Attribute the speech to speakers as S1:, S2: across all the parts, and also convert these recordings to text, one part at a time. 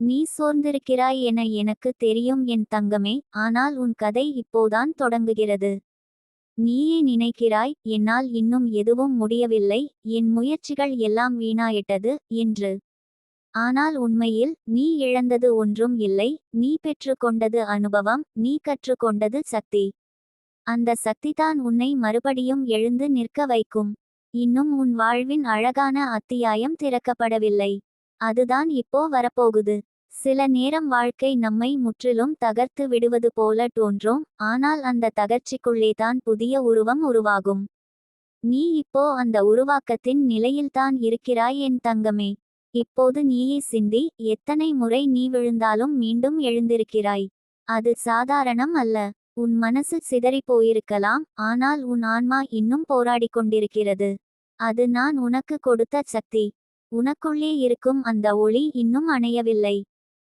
S1: நீ சோர்ந்திருக்கிறாய் என எனக்கு தெரியும் என் தங்கமே ஆனால் உன் கதை இப்போதான் தொடங்குகிறது. நீயே நினைக்கிறாய் என்னால் இன்னும் எதுவும் முடியவில்லை என் முயற்சிகள் எல்லாம் வீணாயிட்டது என்று. ஆனால் உண்மையில் நீ இழந்தது ஒன்றும் இல்லை நீ பெற்றுக்கொண்டது அனுபவம் நீ கற்றுக்கொண்டது சக்தி. அந்த சக்திதான் உன்னை மறுபடியும் எழுந்து நிற்க வைக்கும். இன்னும் உன் வாழ்வின் அழகான அத்தியாயம் திறக்கப்படவில்லை. அதுதான் இப்போ வரப்போகுது. சில நேரம் வாழ்க்கை நம்மை முற்றிலும் தகர்த்து விடுவது போல தோன்றும் ஆனால் அந்த தகர்ச்சிக்குள்ளேதான் புதிய உருவம் உருவாகும். நீ இப்போ அந்த உருவாக்கத்தின் நிலையில்தான் இருக்கிறாய் என் தங்கமே. இப்போது நீயே சிந்தி எத்தனை முறை நீ விழுந்தாலும் மீண்டும் எழுந்திருக்கிறாய். அது சாதாரணம் அல்ல. உன் மனசு சிதறி போயிருக்கலாம் ஆனால் உன் ஆன்மா இன்னும் போராடிக் கொண்டிருக்கிறது. அது நான் உனக்கு கொடுத்த சக்தி. உனக்குள்ளே இருக்கும் அந்த ஒளி இன்னும் அணையவில்லை.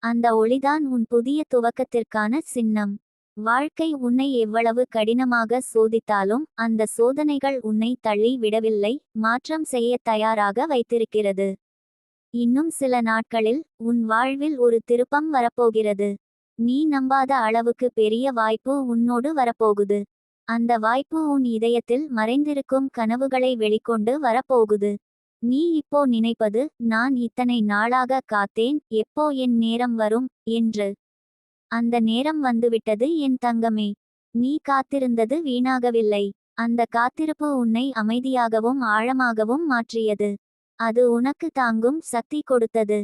S1: அந்த ஒளிதான் உன் புதிய துவக்கத்திற்கான சின்னம். வாழ்க்கை உன்னை எவ்வளவு கடினமாக சோதித்தாலும் அந்த சோதனைகள் உன்னை தள்ளி விடவில்லை மாற்றம் செய்ய தயாராக வைத்திருக்கிறது. இன்னும் சில நாட்களில் உன் வாழ்வில் ஒரு திருப்பம் வரப்போகிறது. நீ நம்பாத அளவுக்கு பெரிய வாய்ப்பு உன்னோடு வரப்போகுது. அந்த வாய்ப்பு உன் இதயத்தில் மறைந்திருக்கும் கனவுகளை வெளிக்கொண்டு வரப்போகுது. நீ இப்போ நினைப்பது நான் இத்தனை நாளாக காத்தேன் எப்போ என் நேரம் வரும்? என்று. அந்த நேரம் வந்துவிட்டது என் தங்கமே. நீ காத்திருந்தது வீணாகவில்லை. அந்த காத்திருப்பு உன்னை அமைதியாகவும் ஆழமாகவும் மாற்றியது. அது உனக்கு தாங்கும் சக்தி கொடுத்தது.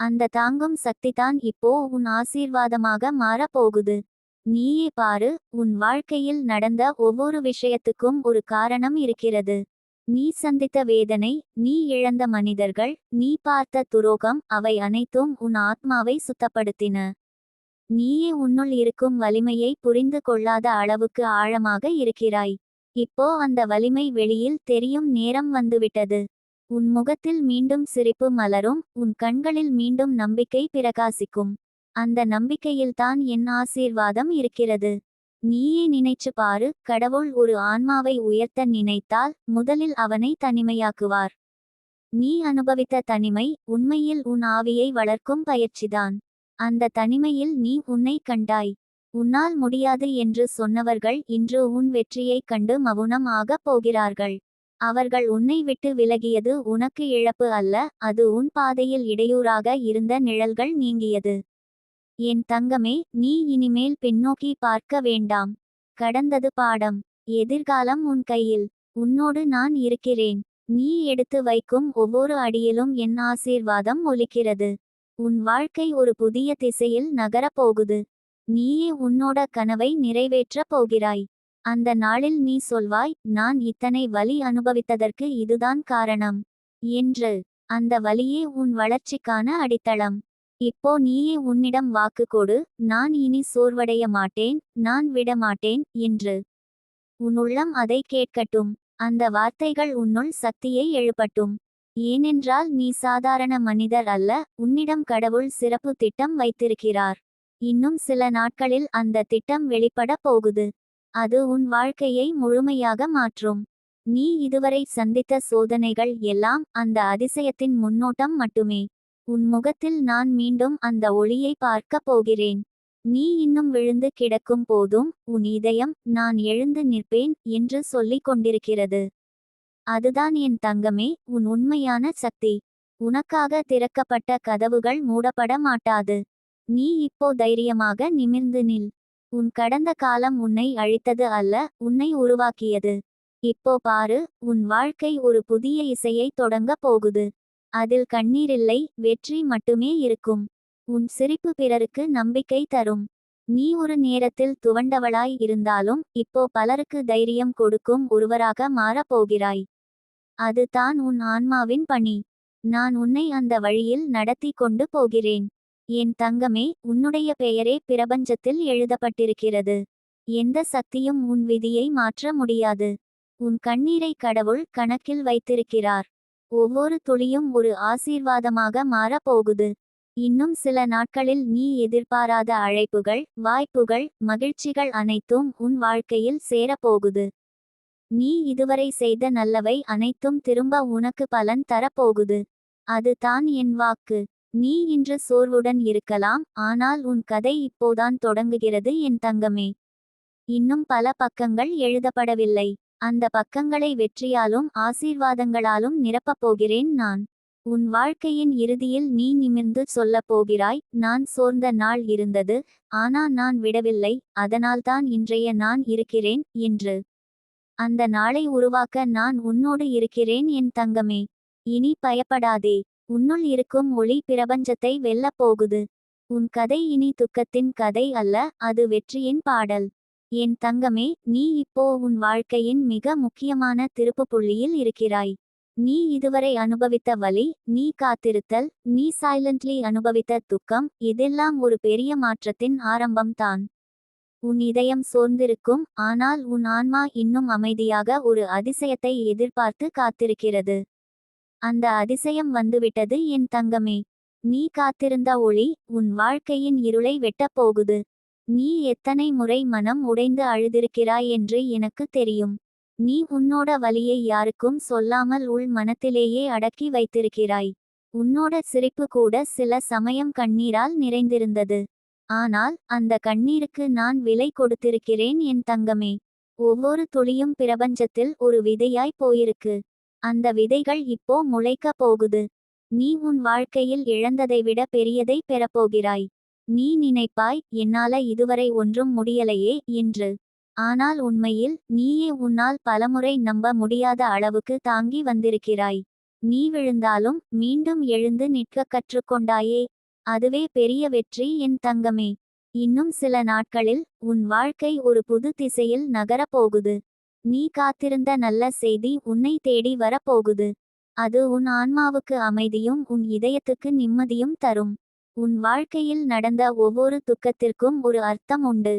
S1: அந்த தாங்கும் சக்திதான் இப்போ உன் ஆசீர்வாதமாக மாறப் போகுது. நீயே பாரு உன் வாழ்க்கையில் நடந்த ஒவ்வொரு விஷயத்துக்கும் ஒரு காரணம் இருக்கிறது. நீ சந்தித்த வேதனை நீ இழந்த மனிதர்கள் நீ பார்த்த துரோகம் அவை அனைத்தும் உன் ஆத்மாவை சுத்தப்படுத்தின. நீயே உன்னுள் இருக்கும் வலிமையை புரிந்து கொள்ளாத அளவுக்கு ஆழமாக இருக்கிறாய். இப்போ அந்த வலிமை வெளியில் தெரியும் நேரம் வந்துவிட்டது. உன் முகத்தில் மீண்டும் சிரிப்பு மலரும் உன் கண்களில் மீண்டும் நம்பிக்கை பிரகாசிக்கும். அந்த நம்பிக்கையில்தான் என் ஆசீர்வாதம் இருக்கிறது. நீயே நினைச்சு பாரு கடவுள் ஒரு ஆன்மாவை உயர்த்த நினைத்தால் முதலில் அவனை தனிமையாக்குவார். நீ அனுபவித்த தனிமை உண்மையில் உன் ஆவியை வளர்க்கும் பயிற்சிதான். அந்த தனிமையில் நீ உன்னை கண்டாய். உன்னால் முடியாது என்று சொன்னவர்கள் இன்று உன் வெற்றியைக் கண்டு மவுனம் ஆகப் போகிறார்கள். அவர்கள் உன்னை விட்டு விலகியது உனக்கு இழப்பு அல்ல அது உன் பாதையில் இடையூறாக இருந்த நிழல்கள் நீங்கியது. என் தங்கமே நீ இனிமேல் பின்னோக்கி பார்க்க வேண்டாம். கடந்தது பாடம். எதிர்காலம் உன் கையில். உன்னோடு நான் இருக்கிறேன். நீ எடுத்து வைக்கும் ஒவ்வொரு அடியிலும் என் ஆசீர்வாதம் ஒலிக்கிறது. உன் வாழ்க்கை ஒரு புதிய திசையில் நகரப் போகுது நீயே உன்னோட கனவை நிறைவேற்றப் போகிறாய். அந்த நாளில் நீ சொல்வாய் நான் இத்தனை வலி அனுபவித்ததற்கு இதுதான் காரணம். என்று. அந்த வலியே உன் வளர்ச்சிக்கான அடித்தளம். இப்போ நீயே உன்னிடம் வாக்கு கொடு. நான் இனி சோர்வடைய மாட்டேன். நான் விட மாட்டேன் என்று. உன்னுள்ளம் அதை கேட்கட்டும். அந்த வார்த்தைகள் உன்னுள் சக்தியை எழுப்பட்டும். ஏனென்றால் நீ சாதாரண மனிதர் அல்ல. உன்னிடம் கடவுள் சிறப்பு திட்டம் வைத்திருக்கிறார். இன்னும் சில நாட்களில் அந்த திட்டம் வெளிப்பட போகுது. அது உன் வாழ்க்கையை முழுமையாக மாற்றும். நீ இதுவரை சந்தித்த சோதனைகள் எல்லாம் அந்த அதிசயத்தின் முன்னோட்டம் மட்டுமே. உன் முகத்தில் நான் மீண்டும் அந்த ஒளியை பார்க்கப் போகிறேன். நீ இன்னும் விழுந்து கிடக்கும் போதும் உன் இதயம் நான் எழுந்து நிற்பேன் என்று சொல்லிக் கொண்டிருக்கிறது. அதுதான் என் தங்கமே உன் உண்மையான சக்தி. உனக்காக திறக்கப்பட்ட கதவுகள் மூடப்பட மாட்டாது. நீ இப்போ தைரியமாக நிமிர்ந்து நில். உன் கடந்த காலம் உன்னை அழித்தது அல்ல உன்னை உருவாக்கியது. இப்போ பாரு உன் வாழ்க்கை ஒரு புதிய இசையை தொடங்க போகுது. அதில் கண்ணீரில்லை வெற்றி மட்டுமே இருக்கும். உன் சிரிப்பு பிறருக்கு நம்பிக்கை தரும். நீ ஒரு நேரத்தில் துவண்டவளாய் இருந்தாலும் இப்போ பலருக்கு தைரியம் கொடுக்கும் ஒருவராக மாறப் போகிறாய். அது தான் உன் ஆன்மாவின் பணி. நான் உன்னை அந்த வழியில் நடத்தி கொண்டு போகிறேன். என் தங்கமே உன்னுடைய பெயரே பிரபஞ்சத்தில் எழுதப்பட்டிருக்கிறது. எந்த சக்தியும் உன் விதியை மாற்ற முடியாது. உன் கண்ணீரை கடவுள் கணக்கில் வைத்திருக்கிறார். ஒவ்வொரு துளியும் ஒரு ஆசீர்வாதமாக மாறப் போகுது இன்னும் சில நாட்களில் நீ எதிர்பாராத அழைப்புகள் வாய்ப்புகள் மகிழ்ச்சிகள் அனைத்தும் உன் வாழ்க்கையில் சேரப்போகுது. நீ இதுவரை செய்த நல்லவை அனைத்தும் திரும்ப உனக்கு பலன் தரப்போகுது. அது தான் என் வாக்கு. நீ இன்று சோர்வுடன் இருக்கலாம் ஆனால் உன் கதை இப்போதான் தொடங்குகிறது என் தங்கமே. இன்னும் பல பக்கங்கள் எழுதப்படவில்லை. அந்த பக்கங்களை வெற்றியாலும் ஆசீர்வாதங்களாலும் நிரப்பப் போகிறேன் நான். உன் வாழ்க்கையின் இறுதியில் நீ நிமிர்ந்து சொல்லப் போகிறாய் நான் சோர்ந்த நாள் இருந்தது ஆனா நான் விடவில்லை அதனால்தான் இன்றைய நான் இருக்கிறேன் என்று. அந்த நாளை உருவாக்க நான் உன்னோடு இருக்கிறேன் என் தங்கமே. இனி பயப்படாதே உன்னுள் இருக்கும் ஒளி பிரபஞ்சத்தை வெல்லப் போகுது. உன் கதை இனி துக்கத்தின் கதை அல்ல அது வெற்றியின் பாடல். என் தங்கமே நீ இப்போ உன் வாழ்க்கையின் மிக முக்கியமான திருப்புப்புள்ளியில் இருக்கிறாய். நீ இதுவரை அனுபவித்த வலி நீ காத்திருத்தல் நீ சைலண்ட்லி அனுபவித்த துக்கம் இதெல்லாம் ஒரு பெரிய மாற்றத்தின் ஆரம்பம்தான் உன் இதயம் சோர்ந்திருக்கும் ஆனால் உன் ஆன்மா இன்னும் அமைதியாக ஒரு அதிசயத்தை எதிர்பார்த்து காத்திருக்கிறது. அந்த அதிசயம் வந்துவிட்டது என் தங்கமே. நீ காத்திருந்த ஒளி உன் வாழ்க்கையின் இருளை வெட்டப் போகுது. நீ எத்தனை முறை மனம் உடைந்து அழுதிருக்கிறாய் என்று எனக்கு தெரியும். நீ உன்னோட வலியை யாருக்கும் சொல்லாமல் உள் மனத்திலேயே அடக்கி வைத்திருக்கிறாய். உன்னோட சிரிப்பு கூட சில சமயம் கண்ணீரால் நிறைந்திருந்தது. ஆனால் அந்த கண்ணீருக்கு நான் விலை கொடுத்திருக்கிறேன் என் தங்கமே. ஒவ்வொரு துளியும் பிரபஞ்சத்தில் ஒரு விதையாய் போயிருக்கு. அந்த விதைகள் இப்போ முளைக்க போகுது. நீ உன் வாழ்க்கையில் இழந்ததை விட பெரியதை பெறப்போகிறாய். நீ நினைப்பாய் என்னால இதுவரை ஒன்றும் முடியலையே என்று. ஆனால் உண்மையில் நீயே உன்னால் பலமுறை நம்ப முடியாத அளவுக்கு தாங்கி வந்திருக்கிறாய். நீ விழுந்தாலும் மீண்டும் எழுந்து நிற்க கற்றுக்கொண்டாயே. அதுவே பெரிய வெற்றி என் தங்கமே. இன்னும் சில நாட்களில் உன் வாழ்க்கை ஒரு புது திசையில் நகரப்போகுது. நீ காத்திருந்த நல்ல செய்தி உன்னை தேடி வரப்போகுது. அது உன் ஆன்மாவுக்கு அமைதியும் உன் இதயத்துக்கு நிம்மதியும் தரும். உன் வாழ்க்கையில் நடந்த ஒவ்வொரு துக்கத்திற்கும் ஒரு அர்த்தம் உண்டு.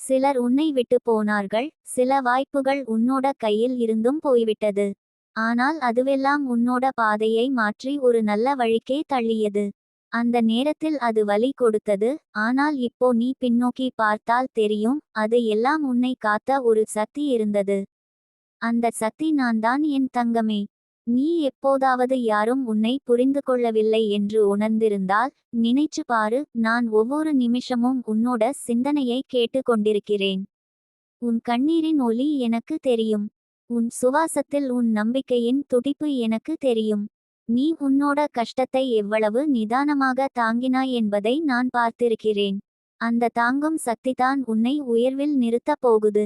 S1: சிலர் உன்னை விட்டு போனார்கள் சில வாய்ப்புகள் உன்னோட கையில் இருந்தும் போய்விட்டது. ஆனால் அதுவெல்லாம் உன்னோட பாதையை மாற்றி ஒரு நல்ல வழிக்கே தள்ளியது. அந்த நேரத்தில் அது வலி கொடுத்தது ஆனால் இப்போ நீ பின்னோக்கி பார்த்தால் தெரியும் அது எல்லாம் உன்னை காத்த ஒரு சக்தி இருந்தது. அந்த சக்தி நான் தான் என் தங்கமே. நீ எப்போதாவது யாரும் உன்னை புரிந்து கொள்ளவில்லை என்று உணர்ந்திருந்தால் நினைச்சு பாரு நான் ஒவ்வொரு நிமிஷமும் உன்னோட சிந்தனையை கேட்டு கொண்டிருக்கிறேன். உன் கண்ணீரின் ஒலி எனக்கு தெரியும். உன் சுவாசத்தில் உன் நம்பிக்கையின் துடிப்பு எனக்கு தெரியும். நீ உன்னோட கஷ்டத்தை எவ்வளவு நிதானமாக தாங்கினாய் என்பதை நான் பார்த்திருக்கிறேன். அந்த தாங்கும் சக்திதான் உன்னை உயர்வில் நிறுத்தப் போகுது.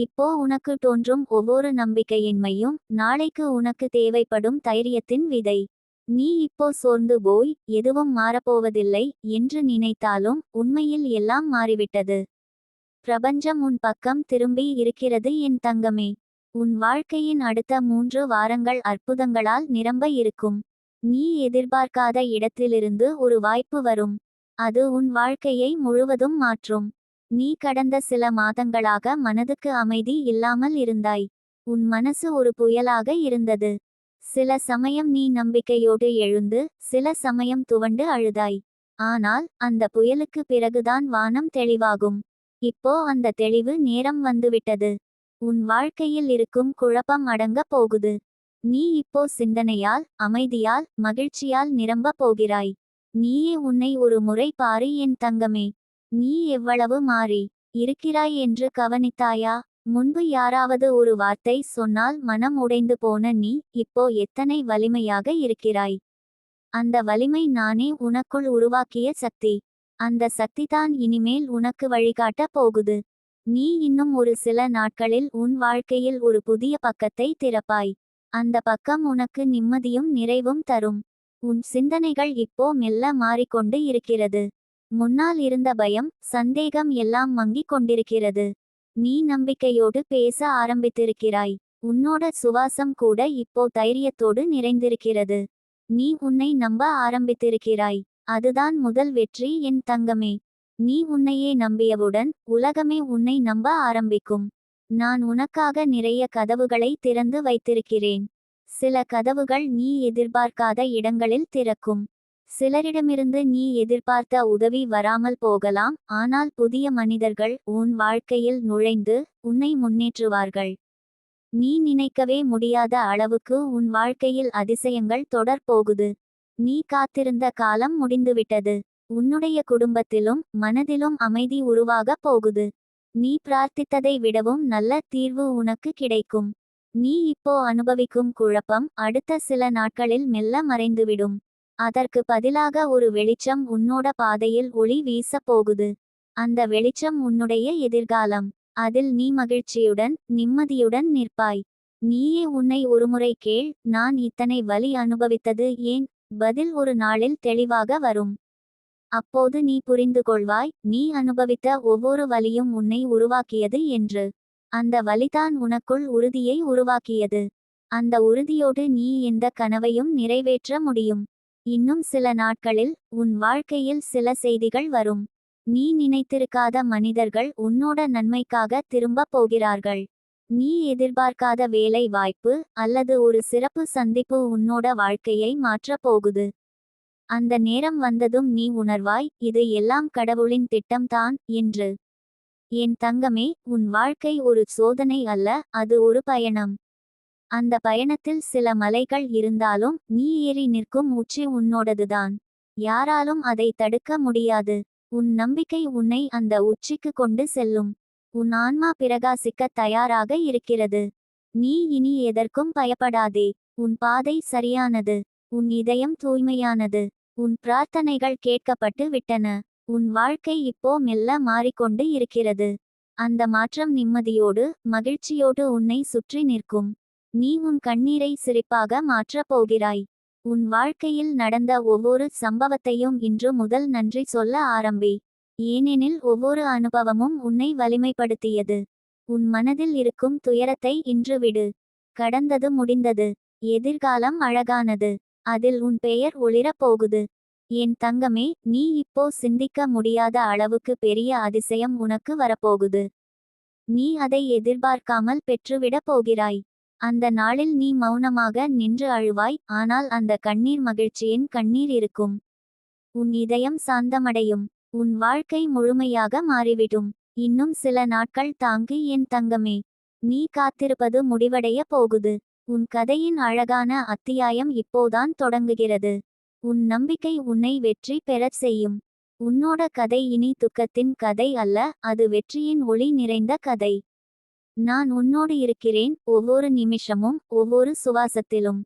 S1: இப்போ உனக்கு தோன்றும் ஒவ்வொரு நம்பிக்கையின்மையும் நாளைக்கு உனக்கு தேவைப்படும் தைரியத்தின் விதை. நீ இப்போ சோர்ந்து போய் எதுவும் மாறப்போவதில்லை என்று நினைத்தாலும் உண்மையில் எல்லாம் மாறிவிட்டது. பிரபஞ்சம் உன் பக்கம் திரும்பி இருக்கிறது என் தங்கமே. உன் வாழ்க்கையின் அடுத்த மூன்று வாரங்கள் அற்புதங்களால் நிரம்ப இருக்கும். நீ எதிர்பார்க்காத இடத்திலிருந்து ஒரு வாய்ப்பு வரும். அது உன் வாழ்க்கையை முழுவதும் மாற்றும். நீ கடந்த சில மாதங்களாக மனதுக்கு அமைதி இல்லாமல் இருந்தாய். உன் மனசு ஒரு புயலாக இருந்தது. சில சமயம் நீ நம்பிக்கையோடு எழுந்து சில சமயம் துவண்டு அழுதாய். ஆனால் அந்த புயலுக்கு பிறகுதான் வானம் தெளிவாகும். இப்போ அந்த தெளிவு நேரம் வந்துவிட்டது. உன் வாழ்க்கையில் இருக்கும் குழப்பம் அடங்கப் போகுது. நீ இப்போ சிந்தனையால் அமைதியால் மகிழ்ச்சியால் நிரம்ப போகிறாய். நீயே உன்னை ஒரு முறை பாரு என் தங்கமே. நீ எவ்வளவு மாறி இருக்கிறாய் என்று கவனித்தாயா? முன்பு யாராவது ஒரு வார்த்தை சொன்னால் மனம் உடைந்து போன நீ இப்போ எத்தனை வலிமையாக இருக்கிறாய்? அந்த வலிமை நானே உனக்குள் உருவாக்கிய சக்தி. அந்த சக்திதான் இனிமேல் உனக்கு வழிகாட்ட போகுது. நீ இன்னும் ஒரு சில நாட்களில் உன் வாழ்க்கையில் ஒரு புதிய பக்கத்தை திறப்பாய். அந்த பக்கம் உனக்கு நிம்மதியும் நிறைவும் தரும். உன் சிந்தனைகள் இப்போ மெல்ல மாறிக்கொண்டு இருக்கிறது. முன்னால் இருந்த பயம் சந்தேகம் எல்லாம் மங்கிக் கொண்டிருக்கிறது. நீ நம்பிக்கையோடு பேச ஆரம்பித்திருக்கிறாய். உன்னோட சுவாசம் கூட இப்போ தைரியத்தோடு நிறைந்திருக்கிறது. நீ உன்னை நம்ப ஆரம்பித்திருக்கிறாய். அதுதான் முதல் வெற்றி என் தங்கமே. நீ உன்னையே நம்பியவுடன் உலகமே உன்னை நம்ப ஆரம்பிக்கும். நான் உனக்காக நிறைய கதவுகளை திறந்து வைத்திருக்கிறேன். சில கதவுகள் நீ எதிர்பார்க்காத இடங்களில் திறக்கும். சிலரிடமிருந்து நீ எதிர்பார்த்த உதவி வராமல் போகலாம் ஆனால் புதிய மனிதர்கள் உன் வாழ்க்கையில் நுழைந்து உன்னை முன்னேற்றுவார்கள். நீ நினைக்கவே முடியாத அளவுக்கு உன் வாழ்க்கையில் அதிசயங்கள் தொடர் போகுது. நீ காத்திருந்த காலம் முடிந்துவிட்டது. உன்னுடைய குடும்பத்திலும் மனதிலும் அமைதி உருவாகப் போகுது. நீ பிரார்த்தித்ததை விடவும் நல்ல தீர்வு உனக்கு கிடைக்கும். நீ இப்போ அனுபவிக்கும் குழப்பம் அடுத்த சில நாட்களில் மெல்ல மறைந்துவிடும். அதற்கு பதிலாக ஒரு வெளிச்சம் உன்னோட பாதையில் ஒளி வீசப் போகுது. அந்த வெளிச்சம் உன்னுடைய எதிர்காலம். அதில் நீ மகிழ்ச்சியுடன் நிம்மதியுடன் நிற்பாய். நீயே உன்னை ஒருமுறை கேள் நான் இத்தனை வலி அனுபவித்தது ஏன்? பதில் ஒரு நாளில் தெளிவாக வரும். அப்போது நீ புரிந்து கொள்வாய் நீ அனுபவித்த ஒவ்வொரு வலியும் உன்னை உருவாக்கியது என்று. அந்த வலிதான் உனக்குள் உறுதியை உருவாக்கியது. அந்த உறுதியோடு நீ எந்த கனவையும் நிறைவேற்ற முடியும். இன்னும் சில நாட்களில் உன் வாழ்க்கையில் சில செய்திகள் வரும். நீ நினைத்திருக்காத மனிதர்கள் உன்னோட நன்மைக்காக திரும்பப் போகிறார்கள். நீ எதிர்பார்க்காத வேலை வாய்ப்பு அல்லது ஒரு சிறப்பு சந்திப்பு உன்னோட வாழ்க்கையை மாற்றப் போகுது. அந்த நேரம் வந்ததும் நீ உணர்வாய் இது எல்லாம் கடவுளின் திட்டம்தான் என்று. என் தங்கமே உன் வாழ்க்கை ஒரு சோதனை அல்ல அது ஒரு பயணம். அந்த பயணத்தில் சில மலைகள் இருந்தாலும் நீ ஏறி நிற்கும் உச்சி உன்னோடதுதான். யாராலும் அதை தடுக்க முடியாது. உன் நம்பிக்கை உன்னை அந்த உச்சிக்கு கொண்டு செல்லும். உன் ஆன்மா பிரகாசிக்க தயாராக இருக்கிறது. நீ இனி எதற்கும் பயப்படாதே. உன் பாதை சரியானது. உன் இதயம் தூய்மையானது. உன் பிரார்த்தனைகள் கேட்கப்பட்டு விட்டன. உன் வாழ்க்கை இப்போ மெல்ல மாறிக்கொண்டு இருக்கிறது. அந்த மாற்றம் நிம்மதியோடு மகிழ்ச்சியோடு உன்னை சுற்றி நிற்கும். நீ உன் கண்ணீரை சிரிப்பாக மாற்றப் போகிறாய். உன் வாழ்க்கையில் நடந்த ஒவ்வொரு சம்பவத்தையும் இன்று முதல் நன்றி சொல்ல ஆரம்பி. ஏனெனில் ஒவ்வொரு அனுபவமும் உன்னை வலிமைப்படுத்தியது. உன் மனதில் இருக்கும் துயரத்தை இன்று விடு. கடந்தது முடிந்தது. எதிர்காலம் அழகானது. அதில் உன் பெயர் ஒளிரப் போகுது. என் தங்கமே நீ இப்போ சிந்திக்க முடியாத அளவுக்கு பெரிய அதிசயம் உனக்கு வரப்போகுது. நீ அதை எதிர்பார்க்காமல் பெற்றுவிடப் போகிறாய். அந்த நாளில் நீ மௌனமாக நின்று அழுவாய் ஆனால் அந்த கண்ணீர் மகிழ்ச்சியின் கண்ணீர் இருக்கும். உன் இதயம் சாந்தமடையும். உன் வாழ்க்கை முழுமையாக மாறிவிடும். இன்னும் சில நாட்கள் தாங்கி என் தங்கமே. நீ காத்திருப்பது முடிவடைய போகுது. உன் கதையின் அழகான அத்தியாயம் இப்போதான் தொடங்குகிறது. உன் நம்பிக்கை உன்னை வெற்றி பெறச் செய்யும். உன்னோட கதை இனி துக்கத்தின் கதை அல்ல அது வெற்றியின் ஒளி நிறைந்த கதை. நான் உன்னோடு இருக்கிறேன் ஒவ்வொரு நிமிஷமும் ஒவ்வொரு சுவாசத்திலும்.